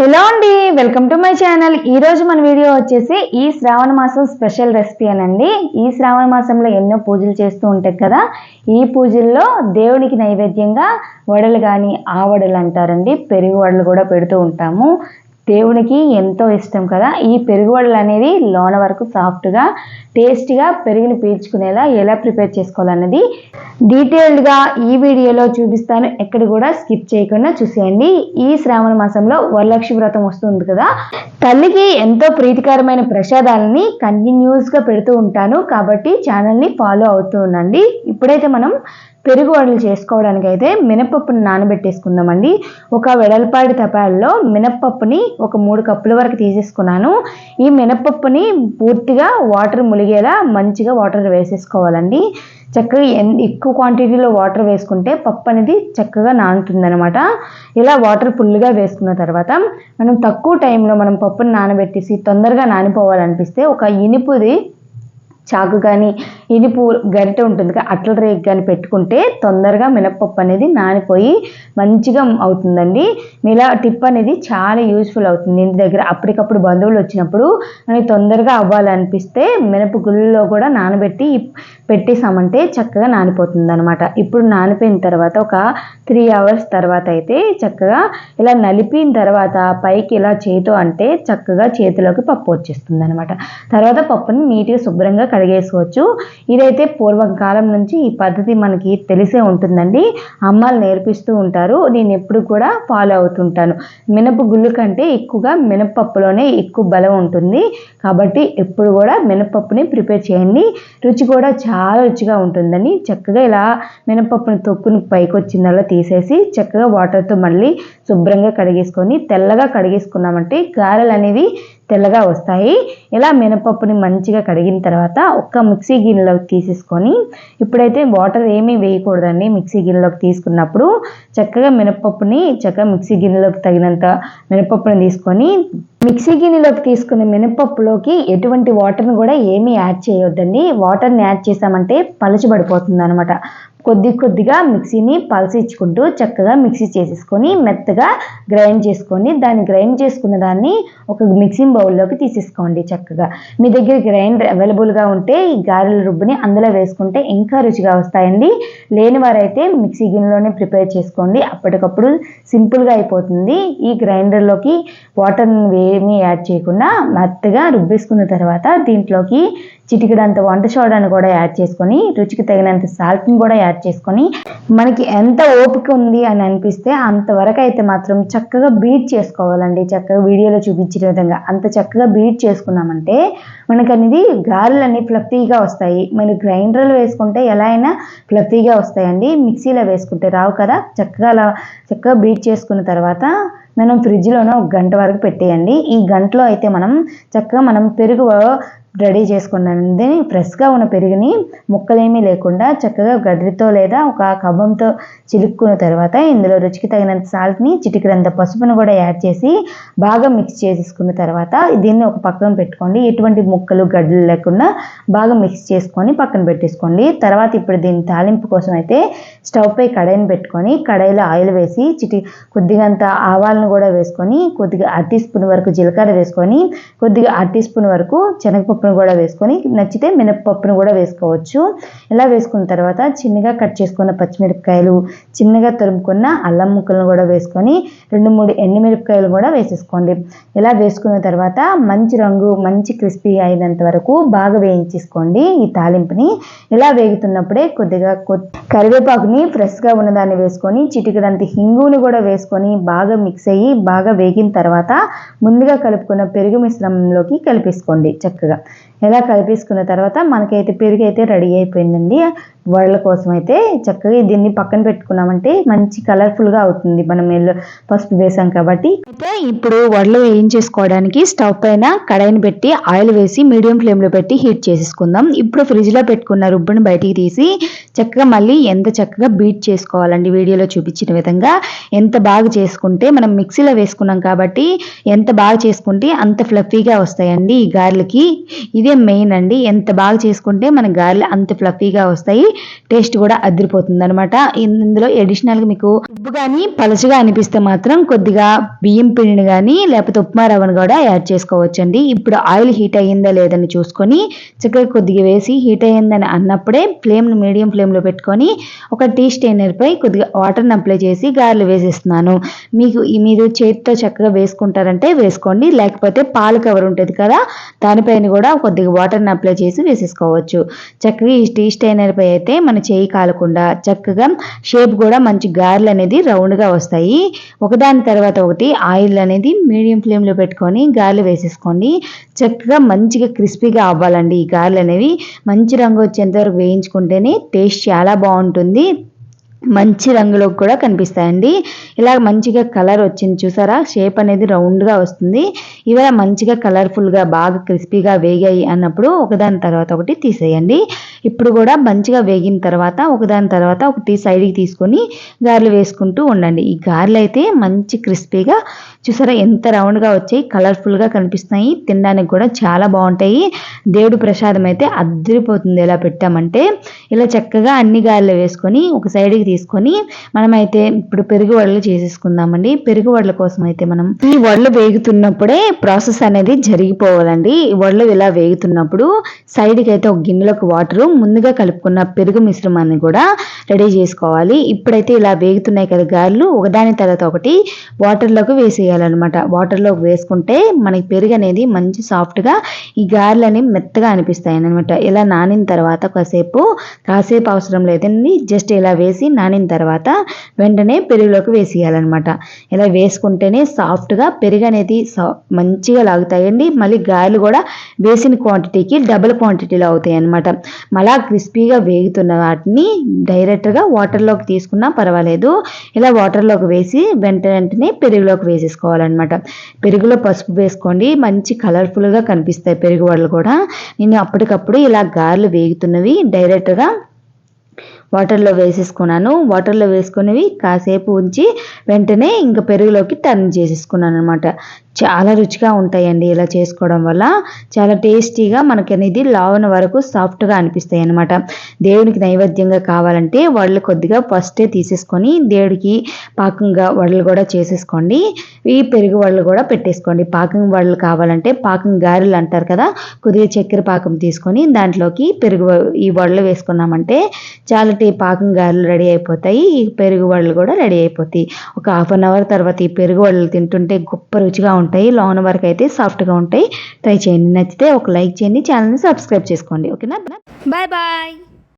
Hello అండి welcome to my channel. ఈరోజు మన వీడియో వచ్చేసి ఈ శ్రావణ మాసం స్పెషల్ రెసిపీ అనండి. ఈ శ్రావణ మాసంలో ఎన్నో పూజలు చేస్తూ ఉంటాయి కదా ఈ పూజల్లో దేవునికి నైవేద్యంగా వడలు కానీ ఆవడలు అంటారండి. పెరుగు వడలు కూడా పెడుతూ ఉంటాము. దేవునికి ఎంతో ఇష్టం కదా? ఈ పెరుగు అనేది లోన వరకు సాఫ్ట్గా టేస్టీగా పెరుగుని పీల్చుకునేలా ఎలా ప్రిపేర్ చేసుకోవాలన్నది డీటెయిల్డ్గా ఈ వీడియోలో చూపిస్తాను. ఎక్కడ కూడా స్కిప్ చేయకుండా చూసేయండి. ఈ శ్రావణ మాసంలో వరలక్ష్మి వ్రతం వస్తుంది కదా? తల్లికి ఎంతో ప్రీతికరమైన ప్రసాదాలని కంటిన్యూస్గా పెడుతూ ఉంటాను. కాబట్టి ఛానల్ని ఫాలో అవుతూ ఉండండి. ఇప్పుడైతే మనం పెరుగు వడలు చేసుకోవడానికి అయితే మినపప్పుని నానబెట్టేసుకుందామండి. ఒక వెడల్పాటి తపాల్లో మినపప్పుని ఒక మూడు కప్పుల వరకు తీసేసుకున్నాను. ఈ మినపప్పుని పూర్తిగా వాటర్ ములిగేలా మంచిగా వాటర్ వేసేసుకోవాలండి. చక్కగా ఎన్ ఎక్కువ క్వాంటిటీలో వాటర్ వేసుకుంటే పప్పు అనేది చక్కగా నానుతుందనమాట ఇలా వాటర్ ఫుల్గా వేసుకున్న తర్వాత మనం తక్కువ టైంలో మనం పప్పుని నానబెట్టేసి తొందరగా నానిపోవాలనిపిస్తే ఒక ఇనుపుది చాకు కానీ ఇనుపు గరిటె ఉంటుంది కదా, అట్ల రేకు కానీ పెట్టుకుంటే తొందరగా మినప్పప్పు అనేది నానిపోయి మంచిగా అవుతుందండి. ఇలా టిప్ అనేది చాలా యూస్ఫుల్ అవుతుంది. ఇంటి దగ్గర అప్పటికప్పుడు బంధువులు వచ్చినప్పుడు మనకి తొందరగా అవ్వాలనిపిస్తే మినప గుళ్ళలో కూడా నానబెట్టి పెట్టేసామంటే చక్కగా నానిపోతుంది అనమాట ఇప్పుడు నానిపోయిన తర్వాత ఒక త్రీ అవర్స్ తర్వాత అయితే చక్కగా ఇలా నలిపిన తర్వాత పైకి ఇలా చేతో అంటే చక్కగా చేతిలోకి పప్పు వచ్చేస్తుంది అనమాట తర్వాత పప్పుని నీట్గా శుభ్రంగా కడిగేసుకోవచ్చు ఇదైతే పూర్వం కాలం నుంచి ఈ పద్ధతి మనకి తెలిసే ఉంటుందండి. అమ్మాలు నేర్పిస్తూ ఉంటారు. నేను ఎప్పుడు కూడా ఫాలో అవుతుంటాను. మినప గుళ్ళు కంటే ఎక్కువగా మినపప్పులోనే ఎక్కువ బలం ఉంటుంది. కాబట్టి ఎప్పుడు కూడా మినపప్పుని ప్రిపేర్ చేయండి. రుచి కూడా చాలా రుచిగా ఉంటుందని చక్కగా ఇలా మినపప్పుని తొక్కుని పైకి వచ్చిందల్లా తీసేసి చక్కగా వాటర్తో మళ్ళీ శుభ్రంగా కడిగేసుకొని తెల్లగా కడిగేసుకున్నామంటే గారెలు అనేవి తెల్లగా వస్తాయి. ఇలా మినపప్పుని మంచిగా కడిగిన తర్వాత ఒక్క మిక్సీ గిన్నెలోకి తీసేసుకొని ఇప్పుడైతే వాటర్ ఏమీ వేయకూడదండి మిక్సీ గిన్నెలోకి తీసుకున్నప్పుడు. చక్కగా మినపప్పుని చక్కగా మిక్సీ గిన్నెలోకి తగినంత మినపప్పుని తీసుకొని మిక్సీ గిన్నెలోకి తీసుకున్న మినపప్పులోకి ఎటువంటి వాటర్ని కూడా ఏమీ యాడ్ చేయొద్దండి. వాటర్ని యాడ్ చేసామంటే పలుచబడిపోతుంది అనమాట కొద్ది కొద్దిగా మిక్సీని పలసించుకుంటూ చక్కగా మిక్సీ చేసేసుకొని మెత్తగా గ్రైండ్ చేసుకొని దాన్ని గ్రైండ్ చేసుకున్న దాన్ని ఒక మిక్సింగ్ బౌల్లోకి తీసేసుకోండి చక్కగా. మీ దగ్గర గ్రైండర్ అవైలబుల్గా ఉంటే ఈ గారెల రుబ్బుని అందులో వేసుకుంటే ఇంకా రుచిగా వస్తాయండి. లేని వారైతే మిక్సీ గిన్నెలోనే ప్రిపేర్ చేసుకోండి. అప్పటికప్పుడు సింపుల్గా అయిపోతుంది. ఈ గ్రైండర్లోకి వాటర్ని ఏమీ యాడ్ చేయకుండా మెత్తగా రుబ్బేసుకున్న తర్వాత దీంట్లోకి చిటికడంత వంట సోడాను కూడా యాడ్ చేసుకొని రుచికి తగినంత సాల్ట్ని కూడా యాడ్ చేసుకొని మనకి ఎంత ఓపిక ఉంది అని అనిపిస్తే అంతవరకు అయితే మాత్రం చక్కగా బీట్ చేసుకోవాలండి. చక్కగా వీడియోలో చూపించిన విధంగా అంత చక్కగా బీట్ చేసుకున్నామంటే మనకు అనేది గారెలు అన్ని ఫ్లఫీగా వస్తాయి. మరి గ్రైండర్లు వేసుకుంటే ఎలా అయినా ఫ్లఫీగా వస్తాయండి. మిక్సీలో వేసుకుంటే రావు కదా. చక్కగా అలా చక్కగా బీట్ చేసుకున్న తర్వాత మనం ఫ్రిడ్జ్లోనే ఒక గంట వరకు పెట్టేయండి. ఈ గంటలో అయితే మనం చక్కగా మనం పెరుగు రెడీ చేసుకున్నది. ఫ్రెష్గా ఉన్న పెరుగుని ముక్కలేమీ లేకుండా చక్కగా గడ్డితో లేదా ఒక కవ్వంతో చిలుక్కున్న తర్వాత ఇందులో రుచికి తగినంత సాల్ట్ని చిటికినంత పసుపును కూడా యాడ్ చేసి బాగా మిక్స్ చేసేసుకున్న తర్వాత దీన్ని ఒక పక్కన పెట్టుకోండి. ఎటువంటి ముక్కలు గడ్డలు లేకుండా బాగా మిక్స్ చేసుకొని పక్కన పెట్టేసుకోండి. తర్వాత ఇప్పుడు దీని తాలింపు కోసం అయితే స్టవ్ పై కడాయిని పెట్టుకొని కడాయిలో ఆయిల్ వేసి చిటి కొద్దిగంత ఆవాలను కూడా వేసుకొని కొద్దిగా అర టీ స్పూన్ వరకు జీలకర్ర వేసుకొని కొద్దిగా అర టీ స్పూన్ వరకు శనగపప్పు పప్పును కూడా వేసుకొని నచ్చితే మినప్పప్పును కూడా వేసుకోవచ్చు. ఇలా వేసుకున్న తర్వాత చిన్నగా కట్ చేసుకున్న పచ్చిమిరపకాయలు చిన్నగా తురుముకున్న అల్లం ముక్కలను కూడా వేసుకొని రెండు మూడు ఎండుమిరపకాయలు కూడా వేసేసుకోండి. ఇలా వేసుకున్న తర్వాత మంచి రంగు మంచి క్రిస్పీ అయినంత వరకు బాగా వేయించేసుకోండి ఈ తాలింపుని. ఇలా వేగుతున్నప్పుడే కొద్దిగా కరివేపాకుని ఫ్రెష్గా ఉన్నదాన్ని వేసుకొని చిటికడంత హింగుని కూడా వేసుకొని బాగా మిక్స్ అయ్యి బాగా వేగిన తర్వాత ముందుగా కలుపుకున్న పెరుగు మిశ్రమంలోకి కలిపేసుకోండి చక్కగా. ఇలా కలిపేసుకున్న తర్వాత మనకైతే పెరుగు అయితే రెడీ అయిపోయిందండి. వడల కోసం అయితే చక్కగా దీన్ని పక్కన పెట్టుకున్నామంటే మంచి కలర్ఫుల్గా అవుతుంది. మనం ఎల్లో పసుపు వేసాం కాబట్టి. అయితే ఇప్పుడు వడలు వేయించేసుకోవడానికి స్టవ్ పైన కడాయిని పెట్టి ఆయిల్ వేసి మీడియం ఫ్లేమ్లో పెట్టి హీట్ చేసేసుకుందాం. ఇప్పుడు ఫ్రిడ్జ్లో పెట్టుకున్న రుబ్బుని బయటికి తీసి చక్కగా మళ్ళీ ఎంత చక్కగా బీట్ చేసుకోవాలండి వీడియోలో చూపించిన విధంగా ఎంత బాగా చేసుకుంటే మనం మిక్సీలో వేసుకున్నాం కాబట్టి ఎంత బాగా చేసుకుంటే అంత ఫ్లఫీగా వస్తాయండి ఈ గారెలకి. ఇదే మెయిన్ అండి. ఎంత బాగా చేసుకుంటే మన గారెలు అంత ఫ్లఫీగా వస్తాయి. టేస్ట్ కూడా అదిరిపోతుంది అనమాట ఇందులో అడిషనల్గా మీకు ఉప్పు కానీ పలుచగా అనిపిస్తే మాత్రం కొద్దిగా బియ్యం పిండిని కానీ లేకపోతే ఉప్మా రవ్వను కూడా యాడ్ చేసుకోవచ్చండి. ఇప్పుడు ఆయిల్ హీట్ అయ్యిందా లేదని చూసుకొని చక్కగా కొద్దిగా వేసి హీట్ అయ్యిందని అన్నప్పుడే ఫ్లేమ్ను మీడియం ఫ్లేమ్లో పెట్టుకొని ఒక టీ స్టైనర్పై కొద్దిగా వాటర్ని అప్లై చేసి గారెలు వేసి వేసేస్తున్నాను మీకు మీరు చేతితో చక్కగా వేసుకుంటారంటే వేసుకోండి. లేకపోతే పాలు కవర్ ఉంటుంది కదా దానిపైన కూడా కొద్దిగా వాటర్ని అప్లై చేసి వేసేసుకోవచ్చు. చక్కగా ఈ టీ స్టైనర్ పై అయితే మన చేయి కాలకుండా చక్కగా షేప్ కూడా మంచి గారెలు అనేది రౌండ్గా వస్తాయి. ఒకదాని తర్వాత ఒకటి ఆయిల్ అనేది మీడియం ఫ్లేమ్లో పెట్టుకొని గారెలు వేసేసుకోండి. చక్కగా మంచిగా క్రిస్పీగా అవ్వాలండి ఈ గారెలు అనేవి. మంచి రంగు వచ్చేంత వరకు వేయించుకుంటేనే టేస్ట్ చాలా బాగుంటుంది. మంచి రంగులోకి కూడా కనిపిస్తాయండి. ఇలా మంచిగా కలర్ వచ్చింది చూసారా? షేప్ అనేది రౌండ్గా వస్తుంది. ఇవాళ మంచిగా కలర్ఫుల్గా బాగా క్రిస్పీగా వేగాయి అన్నప్పుడు ఒకదాని తర్వాత ఒకటి తీసేయండి. ఇప్పుడు కూడా మంచిగా వేగిన తర్వాత ఒకదాని తర్వాత ఒకటి సైడ్కి తీసుకొని గారెలు వేసుకుంటూ ఉండండి. ఈ గారెలు అయితే మంచి క్రిస్పీగా చూసారా ఎంత రౌండ్గా వచ్చాయి కలర్ఫుల్గా కనిపిస్తున్నాయి. తినడానికి కూడా చాలా బాగుంటాయి. దేవుడు ప్రసాదం అయితే అద్దరిపోతుంది ఎలా పెట్టామంటే ఇలా చక్కగా అన్ని గారెలు వేసుకొని ఒక సైడ్కి తీసుకొని మనమైతే ఇప్పుడు పెరుగు వడలు చేసేసుకుందామండి. పెరుగు వడల కోసం అయితే మనం ఈ వడలు వేగుతున్నప్పుడే ప్రాసెస్ అనేది జరిగిపోవాలండి. ఈ వడలు ఇలా వేగుతున్నప్పుడు సైడ్కి అయితే ఒక గిన్నెలోకి వాటరు ముందుగా కలుపుకున్న పెరుగు మిశ్రమాన్ని కూడా రెడీ చేసుకోవాలి. ఇప్పుడైతే ఇలా వేగుతున్నాయి కదా గారెలు ఒకదాని తర్వాత ఒకటి వాటర్లోకి వేసేయాలన్నమాట. వాటర్లోకి వేసుకుంటే మనకి పెరుగు అనేది మంచి సాఫ్ట్గా ఈ గారెలు అనేవి మెత్తగా అనిపిస్తాయి అనమాట ఇలా నానిన తర్వాత కాసేపు కాసేపు అవసరం లేదండి. జస్ట్ ఇలా వేసి నానిన తర్వాత వెంటనే పెరుగులోకి వేసేయాలన్నమాట. ఇలా వేసుకుంటేనే సాఫ్ట్గా పెరుగు అనేది సా- మంచిగా లాగుతాయండి. మళ్ళీ గారెలు కూడా వేసిన క్వాంటిటీకి డబుల్ క్వాంటిటీలో అవుతాయి అనమాట మళ్ళా క్రిస్పీగా వేగుతున్న వాటిని డైరెక్ట్గా వాటర్లోకి తీసుకున్నా పర్వాలేదు. ఇలా వాటర్లోకి వేసి వెంట వెంటనే పెరుగులోకి వేసేసుకోవాలన్నమాట. పెరుగులో పసుపు వేసుకోండి. మంచి కలర్ఫుల్గా కనిపిస్తాయి పెరుగు వడలు కూడా. నేను అప్పటికప్పుడు ఇలా గారెలు వేగుతున్నవి డైరెక్ట్గా వాటర్లో వేసేసుకున్నాను. వాటర్లో వేసుకునేవి కాసేపు ఉంచి వెంటనే ఇంకా పెరుగులోకి టర్న్ చేసేసుకున్నాను అనమాట చాలా రుచిగా ఉంటాయండి ఇలా చేసుకోవడం వల్ల. చాలా టేస్టీగా మనకి అనేది లావన వరకు సాఫ్ట్గా అనిపిస్తాయి అనమాట దేవునికి నైవేద్యంగా కావాలంటే వడలు కొద్దిగా ఫస్టే తీసేసుకొని దేవుడికి పాకంగా వడలు కూడా చేసేసుకోండి. ఈ పెరుగు వడలు కూడా పెట్టేసుకోండి. పాకం వడలు కావాలంటే పాకం గారెలు అంటారు కదా కొద్దిగా చక్కెర పాకం తీసుకొని దాంట్లోకి పెరుగు ఈ వడలు వేసుకున్నామంటే చాలా టీ పాకం గారెలు రెడీ అయిపోతాయి. ఈ పెరుగు వడలు కూడా రెడీ అయిపోతాయి. ఒక హాఫ్ అన్ అవర్ తర్వాత ఈ పెరుగు వడలు తింటుంటే గొప్ప రుచిగా ఉంటాయి లోన వరకు అయితే సాఫ్ట్గా ఉంటాయి. ట్రై చేయండి నచ్చితే ఒక లైక్ చేయండి ఛానల్ని సబ్స్క్రైబ్ చేసుకోండి. ఓకేనా బాయ్ బాయ్